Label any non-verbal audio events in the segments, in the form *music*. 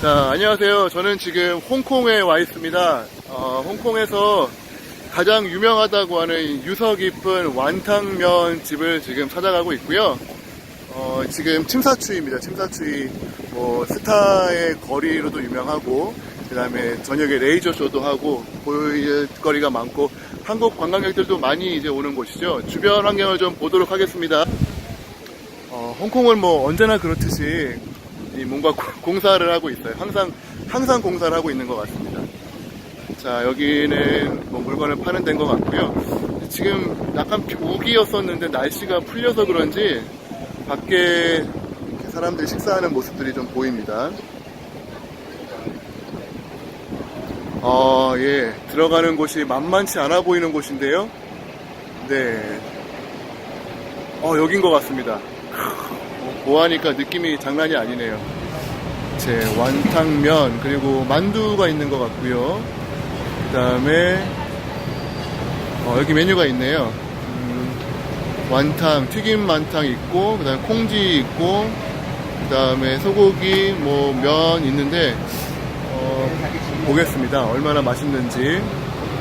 자, 안녕하세요. 저는 지금 홍콩에 와 있습니다. 어, 홍콩에서 가장 유명하다고 하는 유서 깊은 완탕면 집을 지금 찾아가고 있고요. 어, 지금 침사추이입니다. 침사추이, 뭐, 스타의 거리로도 유명하고, 그 다음에 저녁에 레이저 쇼도 하고, 볼거리가 많고, 한국 관광객들도 많이 이제 오는 곳이죠. 주변 환경을 좀 보도록 하겠습니다. 어, 홍콩은 뭐 언제나 그렇듯이 이 뭔가 고- 공사를 하고 있어요. 항상 항상 공사를 하고 있는 것 같습니다. 자 여기는 뭐 물건을 파는 데인 것 같고요. 지금 약간 비- 우기였었는데 날씨가 풀려서 그런지 밖에 사람들이 식사하는 모습들이 좀 보입니다. 어, 예. 들어가는 곳이 만만치 않아 보이는 곳인데요. 네. 어, 여긴 것 같습니다. 보아니까 느낌이 장난이 아니네요. 제 완탕면 그리고 만두가 있는 것 같고요. 그 다음에 어, 여기 메뉴가 있네요. 음, 완탕 튀김 만탕 있고 그 다음에 콩지 있고 그 다음에 소고기 뭐 면 있는데 어, 보겠습니다. 얼마나 맛있는지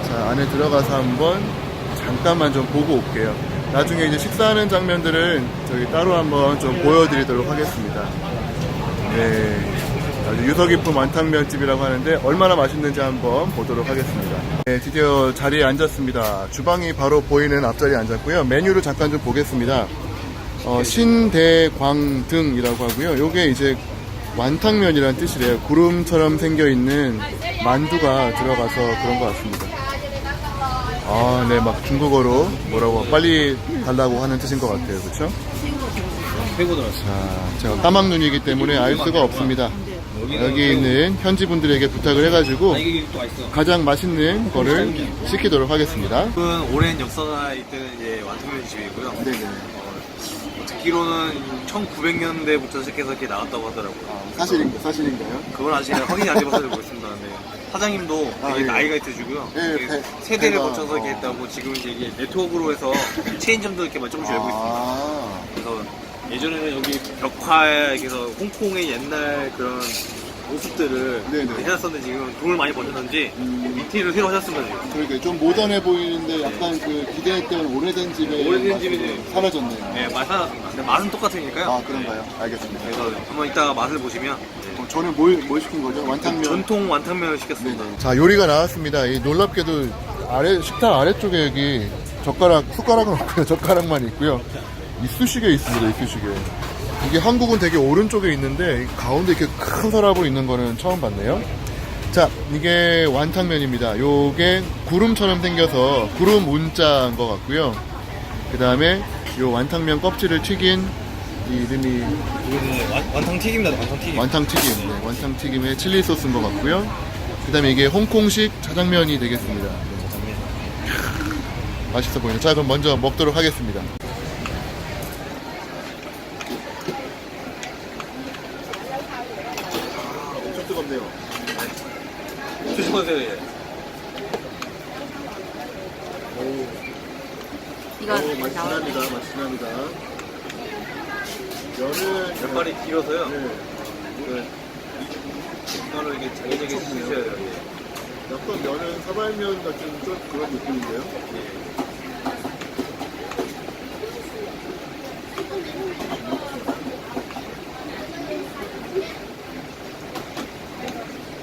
자 안에 들어가서 한번 잠깐만 좀 보고 올게요. 나중에 이제 식사하는 장면들은 저희 따로 한번 좀 보여드리도록 하겠습니다. 네. 아주 유서 깊은 완탕면 집이라고 하는데 얼마나 맛있는지 한번 보도록 하겠습니다. 네, 드디어 자리에 앉았습니다. 주방이 바로 보이는 앞자리에 앉았고요. 메뉴를 잠깐 좀 보겠습니다. 어, 신대광등이라고 하고요. 요게 이제 완탕면이라는 뜻이래요. 구름처럼 생겨 있는 만두가 들어가서 그런 것 같습니다. 아, 네, 막 중국어로 뭐라고 빨리 달라고 하는 뜻인 것 같아요. 그렇죠? 최고 들었어. 자, 제가 까막눈이기 때문에 알 수가 없습니다. 여기 있는 현지 분들에게 부탁을 해가지고 아. 가장 맛있는 거를 시키도록 하겠습니다. 은 오랜 역사가 있는 이제 완탕면 집이고요. 네네. 듣기로는 1900년대부터 시작해서 이렇게 나왔다고 하더라고요. 사실인, 사실인가요? 그건 아직 확인이 안 돼봐서 모르겠습니다. 근데 사장님도 아, 되게 예. 나이가 있으시고요. 예, 되게 배- 세대를 배가, 거쳐서 이렇게 어. 했다고 지금 이제 이게 네트워크로 해서 *laughs* 체인점도 이렇게 막 조금씩 열고 있습니다. 아, 그래서 예전에는 여기 벽화에 그래서 홍콩의 옛날 그런 모습들을 네네. 이렇게 해놨었는데 지금 돈을 많이 버셨는지 음. 인테리어를 새로 하셨습니다. 지금. 그러게 좀 모던해 보이는데 약간 그 기대했던 오래된 집에 오래된 맛이 집이네. 사라졌네요. 네, 맛 살았습니다. 근데 맛은 똑같으니까요. 아, 그런가요? 알겠습니다. 그래서 한번 이따가 맛을 보시면 네. 어, 저는 뭘, 뭘 시킨 거죠? 완탕면. 전통 완탕면을 시켰습니다. 자 요리가 나왔습니다. 이 놀랍게도 아래 식탁 아래쪽에 여기 젓가락 숟가락은 없고요. *laughs* 젓가락만 있고요. 이쑤시개 있습니다. 이쑤시개. 이게 한국은 되게 오른쪽에 있는데 이 가운데 이렇게 큰 서랍으로 있는 거는 처음 봤네요. 자 이게 완탕면입니다. 요게 구름처럼 생겨서 구름 운자인 것 같고요. 그 다음에 요 완탕면 껍질을 튀긴 이 이름이 이거는 완, 완탕 튀김입니다. 완탕 튀김. 완탕 튀김, 네, 완탕 튀김에 칠리 소스인 것 같고요. 그다음에 이게 홍콩식 자장면이 되겠습니다. 네. 맛있어 보이네요. 자, 그럼 먼저 먹도록 하겠습니다. 엄청 뜨겁네요. 조심하세요. 예. 이거 맛이. 진합니다. 맛이 진합니다. 면은 면발이 길어서요. 네, 그 이거를 이게 잘게 드셔야 돼요. 약간 면은 사발면 같은 좀 그런 느낌인데요.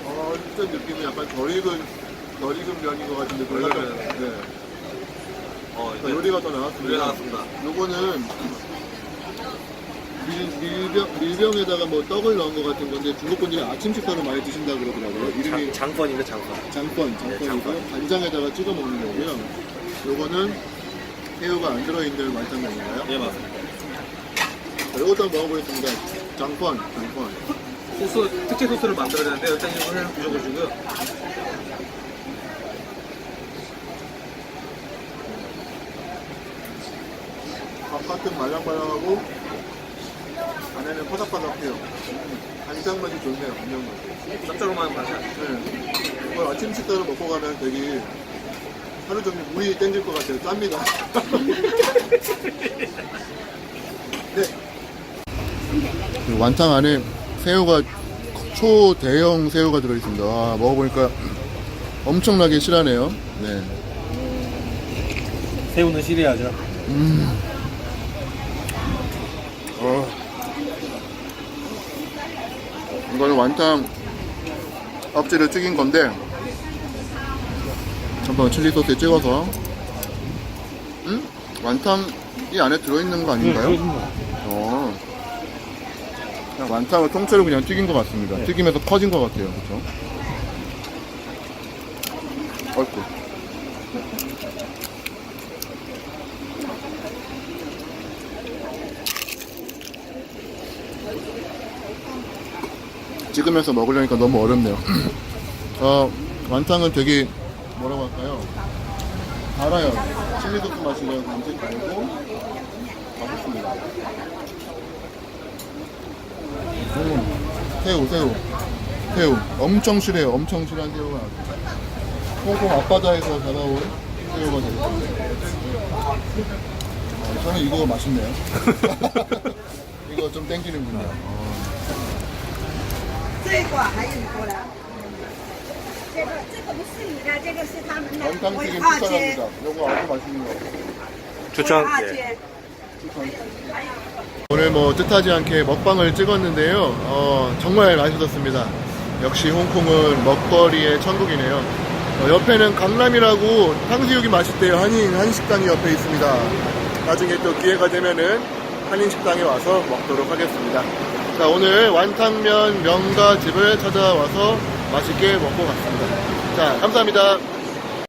아, 진짜 느낌이 약간 덜 익은, 덜 익은 면인 것 같은데, 덜 익은. 네. 어, 자, 이제 요리가 더 나왔습니다. 요리가 나왔습니다. 요거는 밀, 밀병, 밀병에다가 뭐 떡을 넣은 것 같은 건데 중국 분들이 아침 식사로 많이 드신다고 그러더라고요. 이름이 장, 장펀입니다. 장펀. 장권, 장권이고 네, 장권. 간장에다가 찍어 먹는 거고요. 요거는 새우가 안 들어있는 완탕면인가요? 예 맞습니다. 자, 요것도 한번 먹어보겠습니다. 장권, 장권. 소스 특제 소스를 만들어야 되는데 일단 이거 하나 드셔보시고요. 바깥은 말랑말랑하고 안에는 바삭바삭해요. 간장 맛이 좋네요, 간장 맛이. 짭조름한 맛이 네. 이걸 아침 식사로 먹고 가면 되게 하루 종일 물이 땡길 것 같아요. 짭니다. *laughs* 네. 완탕 안에 새우가 초대형 새우가 들어있습니다. 와, 먹어보니까 엄청나게 실하네요. 네. 새우는 실해야죠. 음. 이거는 완탕 껍질을 튀긴 건데 한번 칠리 소스에 찍어서 음? 완탕이 안에 들어있는 거 아닌가요? 어. 그냥 완탕을 통째로 그냥 튀긴 것 같습니다. 네. 튀기면서 커진 것 같아요. 그쵸? 어이구. 찍으면서 먹으려니까 너무 어렵네요. *clears throat* 어, 완탕은 되게 뭐라고 할까요? 달아요. 칠리 소스 맛이라서 굉장히 달고 맛있습니다. 음, 새우, 새우, 새우. 엄청 실해요. 엄청 실한 새우가. 홍콩 앞바다에서 잡아온 새우가 되겠습니다. 어, 저는 이거 맛있네요. *laughs* 이거 좀 땡기는군요. 어. 这个还有一个了，这个这个不是你的，这个是他们的。 완탕튀김 二 추천합니다. 이거 아주 맛있는 거. 추천. 二 예. 姐。 오늘 뭐 뜻하지 않게 먹방을 찍었는데요. 어, 정말 맛있었습니다. 역시 홍콩은 먹거리의 천국이네요. 어, 옆에는 강남이라고 탕수육이 맛있대요. 한인 한식당이 옆에 있습니다. 나중에 또 기회가 되면은 한인 식당에 와서 먹도록 하겠습니다. 자, 오늘 완탕면 명가집을 찾아와서 맛있게 먹고 갔습니다. 자, 감사합니다.